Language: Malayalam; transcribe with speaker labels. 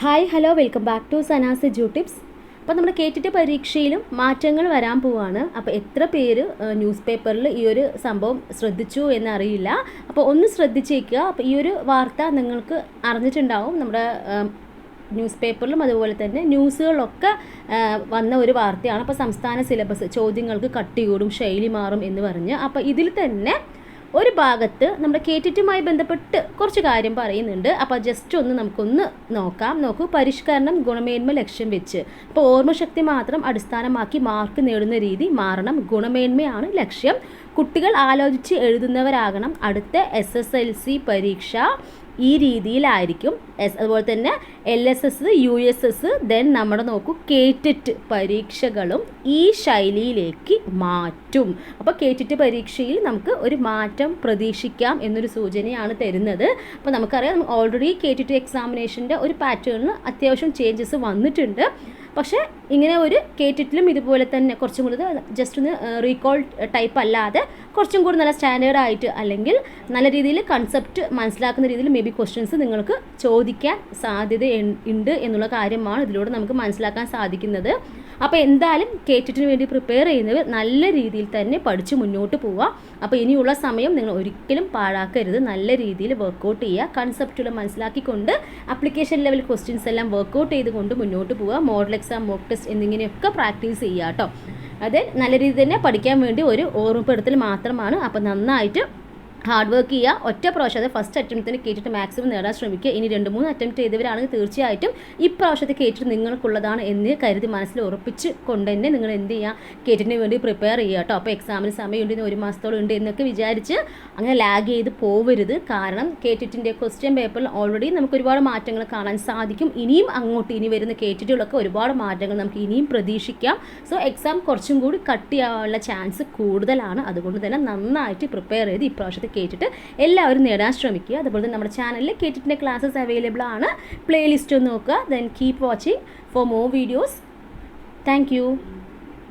Speaker 1: Hi hello welcome back to Sana's ജു ടിപ്സ്. അപ്പോൾ നമ്മുടെ കേട്ടിട്ട് പരീക്ഷയിലും മാറ്റങ്ങൾ വരാൻ പോവാണ്. അപ്പോൾ എത്ര പേര് ന്യൂസ് പേപ്പറിൽ ഈ ഒരു സംഭവം ശ്രദ്ധിച്ചു എന്നറിയില്ല. അപ്പോൾ ഒന്ന് ശ്രദ്ധിച്ചേക്കുക. അപ്പോൾ ഈ ഒരു വാർത്ത നിങ്ങൾക്ക് അറിഞ്ഞിട്ടുണ്ടാവും. നമ്മുടെ ന്യൂസ് പേപ്പറിലും അതുപോലെ തന്നെ ന്യൂസുകളൊക്കെ വന്ന ഒരു വാർത്തയാണ്. അപ്പോൾ സംസ്ഥാന സിലബസ് ചോദ്യങ്ങൾക്ക് കട്ടി കൂടും ശൈലി മാറും എന്ന് പറഞ്ഞ്. അപ്പോൾ ഇതിൽ തന്നെ ഒരു ഭാഗത്ത് നമ്മുടെ കേറ്റിറ്റുമായി ബന്ധപ്പെട്ട് കുറച്ച് കാര്യം പറയുന്നുണ്ട്. അപ്പോൾ ജസ്റ്റ് ഒന്ന് നമുക്കൊന്ന് നോക്കാം. നോക്കൂ പരിഷ്കരണം ഗുണമേന്മ ലക്ഷ്യം വെച്ച്. അപ്പോൾ ഓർമ്മശക്തി മാത്രം അടിസ്ഥാനമാക്കി മാർക്ക് നേടുന്ന രീതി മാറണം. ഗുണമേന്മയാണ് ലക്ഷ്യം. കുട്ടികൾ ആലോചിച്ച് എഴുതുന്നവരാകണം. അടുത്ത എസ് എസ് എൽ സി പരീക്ഷ. ഈ രീതിയിലായിരിക്കും. എസ് അതുപോലെ തന്നെ L S S U S S then നമ്മൾ നോക്കൂ കേറ്റിറ്റ് പരീക്ഷകളും ഈ ശൈലിയിലേക്ക് മാറ്റും. അപ്പോൾ കേറ്റിറ്റ് പരീക്ഷയിൽ നമുക്ക് ഒരു മാറ്റം പ്രതീക്ഷിക്കാം എന്നൊരു സൂചനയാണ് തരുന്നത്. അപ്പോൾ നമുക്കറിയാം ഓൾറെഡി കേറ്റിറ്റ് എക്സാമിനേഷന്റെ ഒരു പാറ്റേണിൽ അത്യാവശ്യം ചേഞ്ചസ് വന്നിട്ടുണ്ട്. പക്ഷേ ഇങ്ങനെ ഒരു കേറ്റിട്ടിലും ഇതുപോലെ തന്നെ കുറച്ചും കൂടി ജസ്റ്റ് ഒന്ന് റീകോൾ ടൈപ്പ് അല്ലാതെ കുറച്ചും കൂടി നല്ല സ്റ്റാൻഡേർഡ് ആയിട്ട് അല്ലെങ്കിൽ നല്ല രീതിയിൽ കൺസെപ്റ്റ് മനസ്സിലാക്കുന്ന രീതിയിൽ മേ ബി ക്വസ്റ്റ്യൻസ് നിങ്ങൾക്ക് ചോദിക്കാൻ സാധ്യത ഉണ്ട് എന്നുള്ള കാര്യമാണ് ഇതിലൂടെ നമുക്ക് മനസ്സിലാക്കാൻ സാധിക്കുന്നത്. അപ്പോൾ എന്തായാലും കേറ്റിട്ടിന് വേണ്ടി പ്രിപ്പയർ ചെയ്യുന്നവർ നല്ല രീതിയിൽ തന്നെ പഠിച്ച് മുന്നോട്ട് പോവുക. അപ്പോൾ ഇനിയുള്ള സമയം നിങ്ങൾ ഒരിക്കലും പാഴാക്കരുത്. നല്ല രീതിയിൽ വർക്കൗട്ട് ചെയ്യുക. കൺസെപ്റ്റുകൾ മനസ്സിലാക്കിക്കൊണ്ട് അപ്ലിക്കേഷൻ ലെവൽ ക്വസ്റ്റ്യൻസ് എല്ലാം വർക്കൗട്ട് ചെയ്തുകൊണ്ട് മുന്നോട്ട് പോവുക. മോഡൽ എക്സാം മോക്ക് ടെസ്റ്റ് എന്നിങ്ങനെയൊക്കെ പ്രാക്ടീസ് ചെയ്യുക കേട്ടോ അത് നല്ല രീതിയിൽ തന്നെ പഠിക്കാൻ വേണ്ടി ഒരു ഓർമ്മപ്പെടുത്തൽ മാത്രമാണ്. അപ്പോൾ നന്നായിട്ട് ഹാർഡ് വർക്ക് ചെയ്യുക ഒറ്റ പ്രാവശ്യം അത് ഫസ്റ്റ് അറ്റംപ്റ്റിന് കേട്ടിട്ട് മാക്സിമം നേടാൻ ശ്രമിക്കുക. ഇനി രണ്ട് മൂന്ന് അറ്റംപ്റ്റ് ചെയ്തവരാണെങ്കിൽ തീർച്ചയായിട്ടും ഈ പ്രാവശ്യത്തെ കേട്ടിട്ട് നിങ്ങൾക്കുള്ളതാണ് എന്ന് കരുതി മനസ്സിൽ ഉറപ്പിച്ച് കൊണ്ട് തന്നെ നിങ്ങൾ എന്ത് ചെയ്യുക? കേട്ടിന് വേണ്ടി പ്രിപ്പയർ ചെയ്യുക കേട്ടോ. അപ്പോൾ എക്സാമിന് സമയമുണ്ട് ഒരു മാസത്തോളം ഉണ്ട് എന്നൊക്കെ വിചാരിച്ച് അങ്ങനെ ലാഗ് ചെയ്ത് പോവരുത്. കാരണം കേട്ടിട്ടിന്റെ ക്വസ്റ്റ്യൻ പേപ്പറിൽ ഓൾറെഡി നമുക്ക് ഒരുപാട് മാറ്റങ്ങൾ കാണാൻ സാധിക്കും. ഇനിയും അങ്ങോട്ട് ഇനി വരുന്ന കേട്ടിട്ടുകളൊക്കെ ഒരുപാട് മാറ്റങ്ങൾ നമുക്ക് ഇനിയും പ്രതീക്ഷിക്കാം. സോ എക്സാം കുറച്ചും കൂടി കട്ട് ചെയ്യാനുള്ള ചാൻസ് കൂടുതലാണ്. അതുകൊണ്ട് തന്നെ നന്നായിട്ട് പ്രിപ്പയർ ചെയ്ത് ഇപ്രാവശ്യത്തെ കേട്ടിട്ട് എല്ലാവരും നേടാൻ ശ്രമിക്കുക. അതുപോലെ തന്നെ നമ്മുടെ ചാനലിൽ കേട്ടിട്ടിന്റെ ക്ലാസ്സസ് അവൈലബിൾ ആണ്. പ്ലേലിസ്റ്റ് നോക്കുക. Then keep watching for more videos thank you